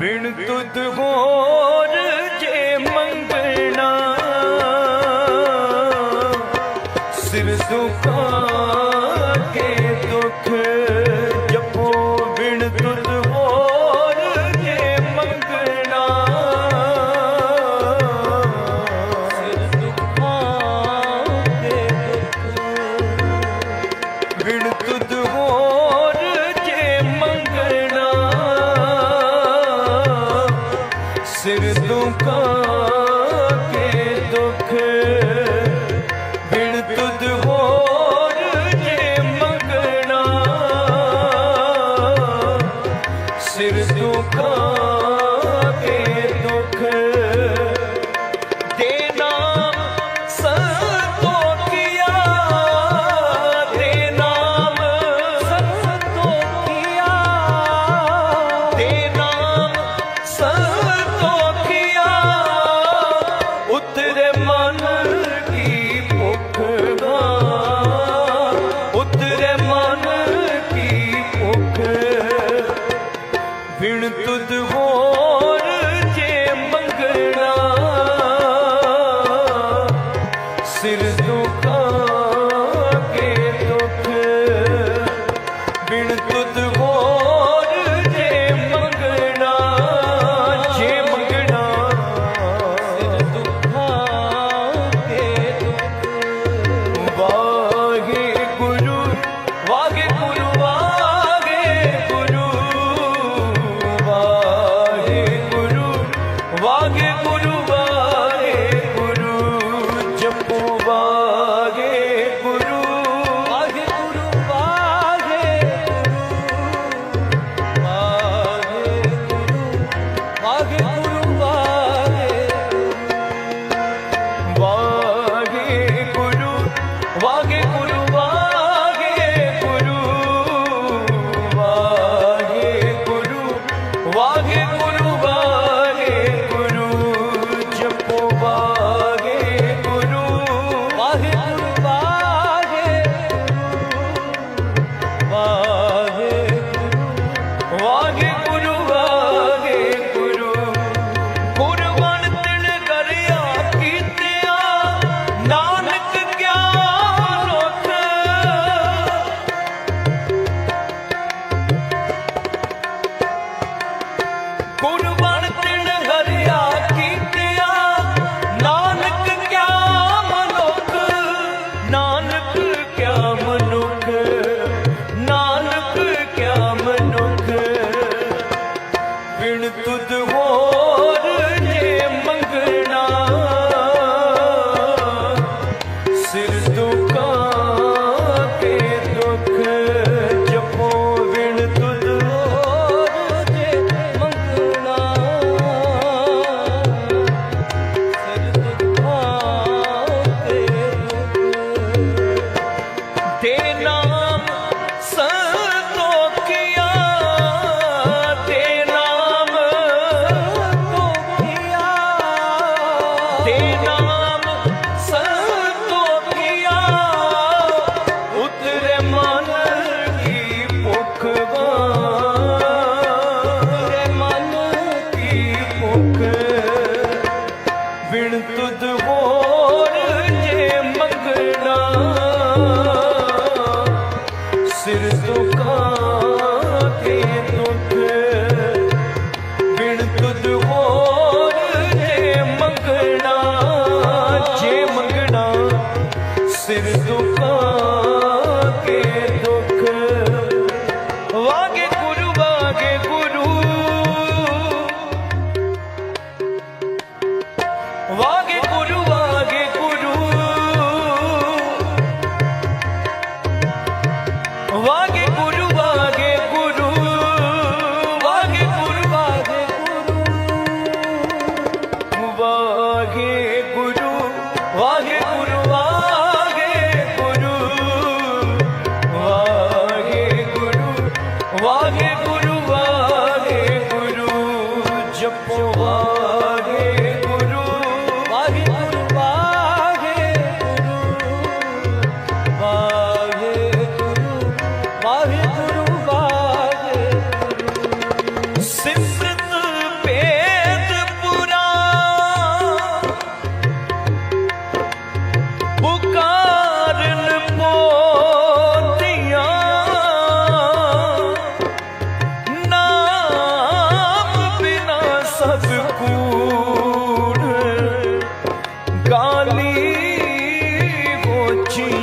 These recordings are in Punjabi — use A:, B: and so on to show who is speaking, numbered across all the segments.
A: ਬਿਨ ਤੁਧ ਹੋ tão calmo. ਸਿਰ ਦੁਖਾਂ ਕੇ ਦੁਖ। ਬਿਨ ਤੁਧ ਹੋਰ ਜੇ ਮੰਗਣਾ ਜੇ ਮੰਗਣਾ। ਸਿਰ ਦੁਖਾਂ ਕੇ ਦੁਖ। ਵਾਗੇ ਗੁਰੂ ਵਾਗੇ ਗੁਰੂ ਵਾਗੇ ਗੁਰੂ ਵਾਗੇ ਗੁਰੂ ਵਾਗੇ ਗੁਰੂ ਵਾਗੇ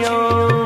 A: Oh.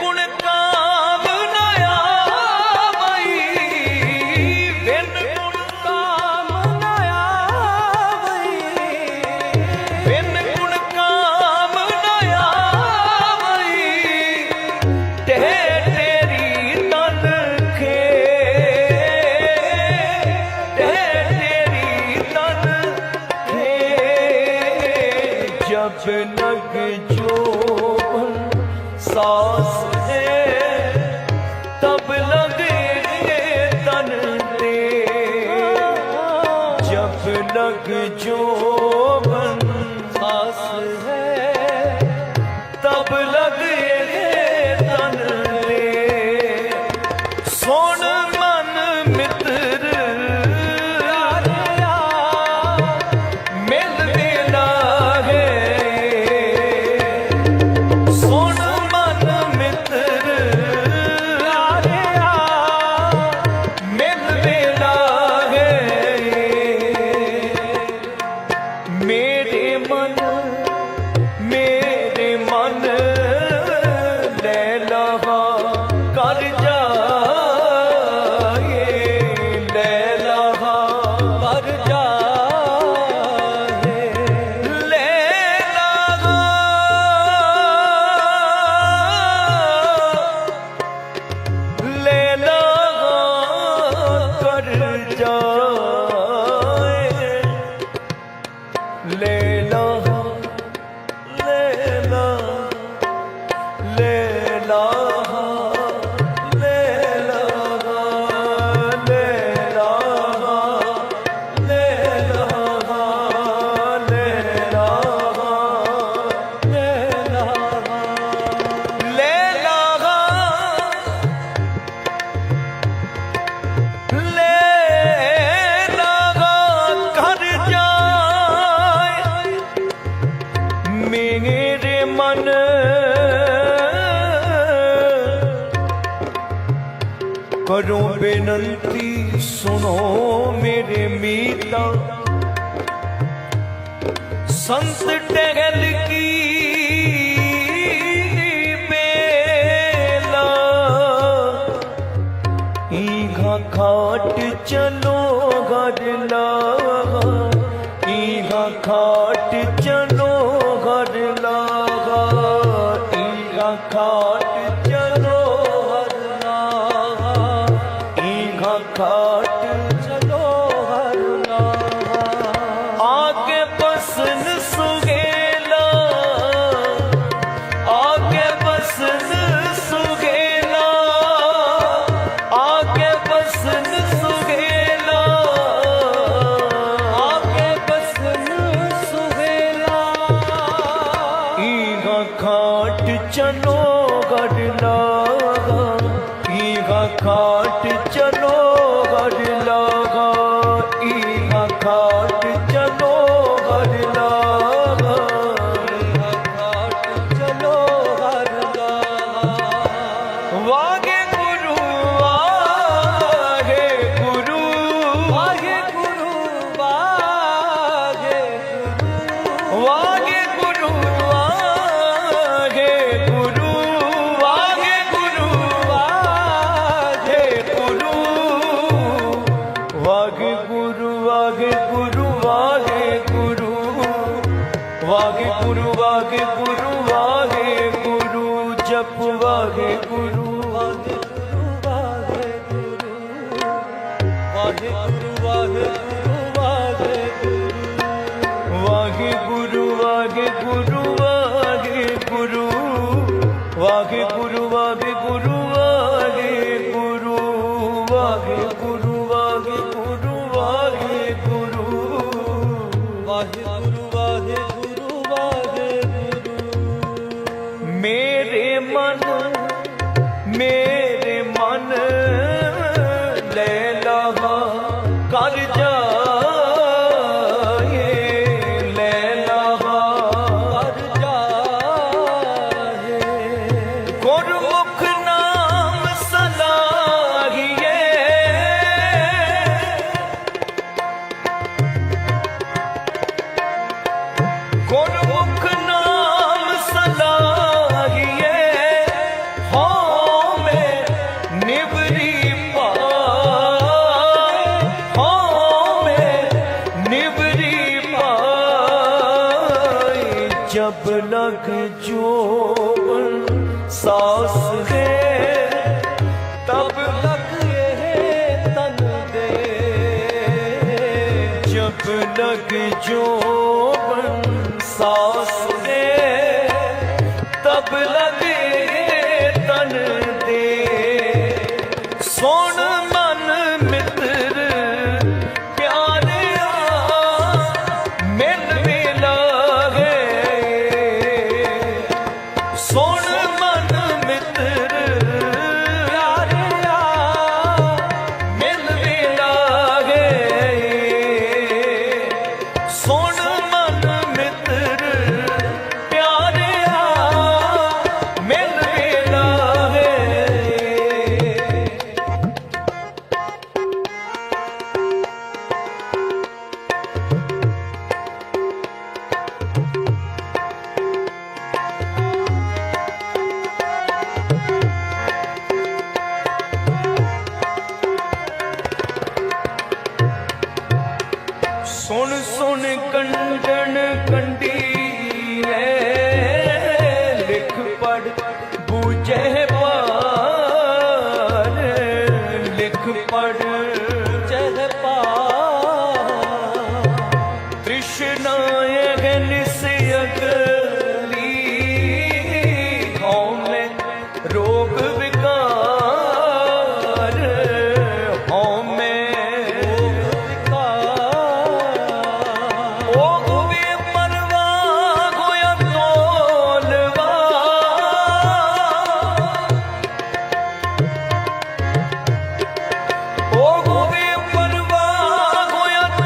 A: ਗੁਣ ਕਾਮ ਨਾ ਗੁਣ ਕਾਮ ਨਾ ਗੁਣ ਕਾਮ ਨਾ ਆਵਈ। ਖੇ। ਤੇ ਤੇਰੀ ਤਨ ਖੇ। ਜਬ ਨਗ ساز ਮੇਰੇ ਮਨ ਕਰੋ ਬੇਨੰਤੀ, ਸੁਣੋ ਮੇਰੇ ਮੀਤਾ। ਸੰਸ ਟਹਿਲ ਕੀ ਖਾਟ ਚਲੋ ਗੜ ਲਾਵਾ ਈਹਾ ਖਾਟ ਚਲੋ ਜਪਵਾਗੇ ਗੁਰੂ ਆਦਿ में जब लग